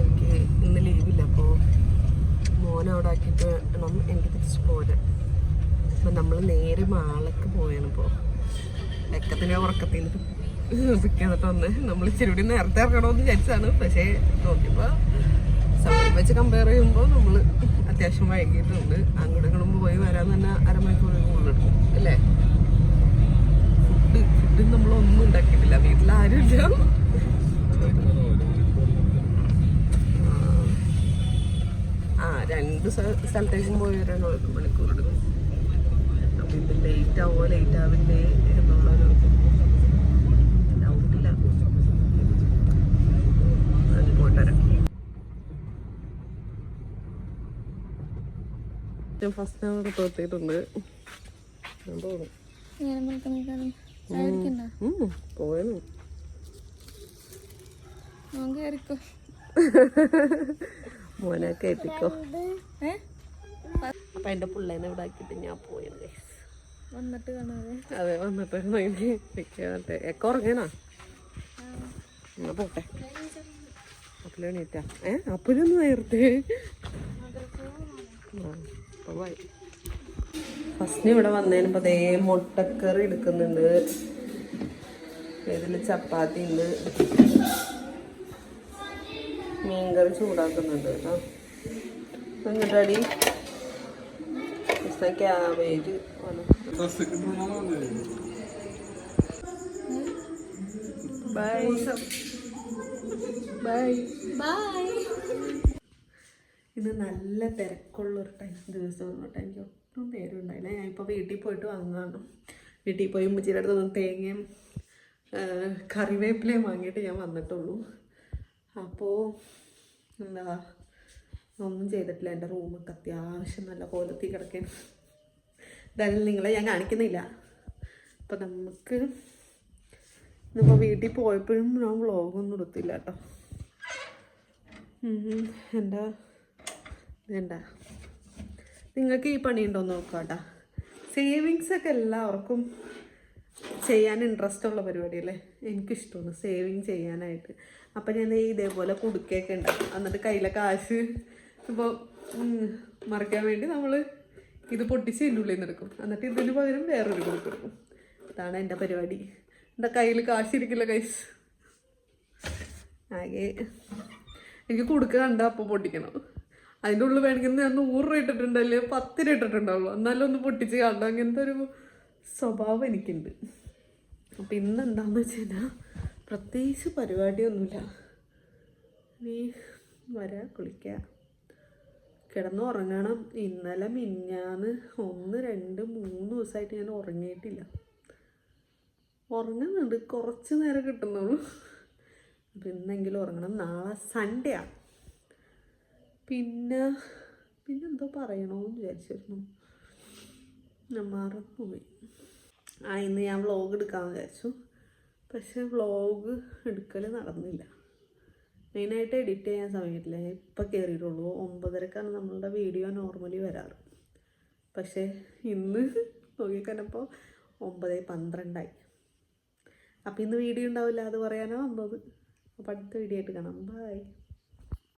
എനിക്ക് ഇന്ന് ലീവില്ല അപ്പോൾ മോനെ അവിടെ ആക്കിയിട്ട് വേണം എനിക്ക് തിരിച്ച് പോരെ അപ്പം നമ്മൾ നേരെ മാളക്ക് പോയാണ് ഇപ്പോൾ ലക്കത്തിന്റെ ഉറക്കത്തിൽ നിന്ന് വന്ന് നമ്മൾ ഇച്ചിരി നേരത്തെ ഇറങ്ങണമെന്ന് വിചാരിച്ചാണ് പക്ഷേ നോക്കിയപ്പോൾ സമയം വെച്ച് കമ്പയർ ചെയ്യുമ്പോൾ നമ്മൾ അത്യാവശ്യം വൈകിട്ടുണ്ട് അങ്ങോട്ടും ഇങ്ങോട്ടും പോയി വരാൻ തന്നെ അരമണിക്കൂർ കൂടുതലെടുക്കും അല്ലേ? ഫുഡ് ഫുഡ് നമ്മളൊന്നും ഉണ്ടാക്കിയിട്ടില്ല. വീട്ടിൽ ഇല്ല. സ്ഥ- സ്ഥലത്തേക്കും പോയി വരാൻ ഒരു മണിക്കൂർ എടുക്കും അപ്പം ഇത് ലേറ്റ് ആവോ ലേറ്റ് ആവില്ലേ? എന്നുള്ളൊരു ഡൗട്ടില്ല അത് പോട്ടരാം ഞാൻ ഫസ്റ്റ് ഞാൻ ഇവിടെ തോർത്തിട്ടുണ്ട് പോയെന്നു. മോൻ മോനെ കേൾപ്പിക്കോ അപ്പൊ എന്റെ പിള്ളേനെ ഇവിടെ ആക്കിയിട്ട് ഞാൻ പോയത് വന്നിട്ട് കാണാതെ അതെ വന്നിട്ട് കാണാതെ എക്ക ഉറങ്ങണ എന്നാ പോട്ടെ. അപ്പലെണീറ്റാ ഏ അപ്പലൊന്ന് നേരത്തെ. ഫസ്റ്റിന് ഇവിടെ വന്നതിന് ഇപ്പൊ ദേ മുട്ടക്കറി എടുക്കുന്നുണ്ട്. ഇതിൽ ചപ്പാത്തി ഉണ്ട് മീൻകറി ചൂടാക്കുന്നുണ്ട് കേട്ടോ. എന്നിട്ടടി ക്യാബേജ് ബൈ ബൈ ബൈ ഇന്ന് നല്ല തിരക്കുള്ളൊരു ടൈം ദിവസം കേട്ടോ എനിക്ക് ഒട്ടും പേരും ഉണ്ടായില്ല ഞാൻ ഇപ്പോൾ വീട്ടിൽ പോയിട്ട് വാങ്ങുകയാണ് വീട്ടിൽ പോയി ഉമ്മച്ചിയുടെ അടുത്ത് തേങ്ങയും കറിവേപ്പിലയും വാങ്ങിയിട്ട് ഞാൻ വന്നിട്ടുള്ളൂ. അപ്പോൾ എന്താ ഒന്നും ചെയ്തിട്ടില്ല. എന്റെ റൂമൊക്കെ അത്യാവശ്യം നല്ല കോലത്തിൽ കിടക്കണം എന്തായാലും നിങ്ങളെ ഞാൻ കാണിക്കുന്നില്ല. അപ്പം നമുക്ക് ഇന്നിപ്പോൾ വീട്ടിൽ പോയപ്പോഴും ഞാൻ വ്ളോഗൊന്നും എടുത്തില്ല കേട്ടോ. എന്താ എന്താ നിങ്ങൾക്ക് ഈ പണി നോക്കാം കേട്ടോ സേവിങ്സ് ഒക്കെ എല്ലാവർക്കും ചെയ്യാൻ ഇൻട്രസ്റ്റ് ഉള്ള പരിപാടിയല്ലേ എനിക്കിഷ്ടമാണ് സേവിങ് ചെയ്യാനായിട്ട്. അപ്പം ഞാൻ ഇതേപോലെ കുടുക്കയൊക്കെ ഉണ്ടാക്കും. എന്നിട്ട് കയ്യിലെ കാശ് ഇപ്പോൾ മറിക്കാൻ വേണ്ടി നമ്മൾ ഇത് പൊട്ടിച്ച് ഇതിന്റെ ഉള്ളിൽ നിന്ന് എടുക്കും. എന്നിട്ട് ഇതിന് പകരം വേറൊരു കുടുക്ക് അതാണ് എന്റെ പരിപാടി. എന്റെ കയ്യിൽ കാശിരിക്കില്ല കൈസ് ആകെ എനിക്ക് കൊടുക്കുക കണ്ട അപ്പോൾ പൊട്ടിക്കണം. അതിന്റെ ഉള്ളിൽ വേണമെങ്കിൽ ഞാൻ നൂറ് രൂപ ഇട്ടിട്ടുണ്ടല്ലേ? പത്ത് രൂപ ഇട്ടിട്ടുണ്ടാവുള്ളൂ. എന്നാലും ഒന്ന് പൊട്ടിച്ച് കാണണം. അങ്ങനത്തെ ഒരു സ്വഭാവം എനിക്കുണ്ട്. അപ്പം ഇന്ന് എന്താണെന്ന് വെച്ച് കഴിഞ്ഞാൽ പ്രത്യേകിച്ച് പരിപാടിയൊന്നുമില്ല. നീ വരാ കുളിക്കുക കിടന്ന് ഉറങ്ങണം. ഇന്നലെ മിഞ്ഞാന്ന് ഒന്ന് രണ്ട് മൂന്ന് ദിവസമായിട്ട് ഞാൻ ഉറങ്ങിയിട്ടില്ല. ഉറങ്ങുന്നുണ്ട്. കുറച്ച് നേരം കിട്ടുന്നുള്ളൂ. അപ്പം ഇന്നെങ്കിലും ഉറങ്ങണം. നാളെ സൺഡേ ആണ് പിന്നെ പിന്നെന്തോ പറയണമെന്ന് വിചാരിച്ചിരുന്നു. ഞാൻ മറന്നുപോയി. ആ ഇന്ന് ഞാൻ വ്ളോഗ് എടുക്കാമെന്ന് വിചാരിച്ചു. പക്ഷെ വ്ളോഗ് എടുക്കൽ നടന്നില്ല. മെയിനായിട്ട് എഡിറ്റ് ചെയ്യാൻ സമയമില്ല. ഇപ്പം കയറിയിട്ടുള്ളൂ ഒമ്പതരക്കാണ് നമ്മളുടെ വീഡിയോ നോർമലി വരാറ്. പക്ഷേ ഇന്ന് നോക്കിക്കാനപ്പോൾ ഒമ്പത് പന്ത്രണ്ടായി. അപ്പം ഇന്ന് വീഡിയോ ഉണ്ടാവില്ല അത് പറയാനോ വന്നത്. അപ്പോൾ അടുത്ത വീഡിയോ ആയിട്ട് കാണാം. ബൈ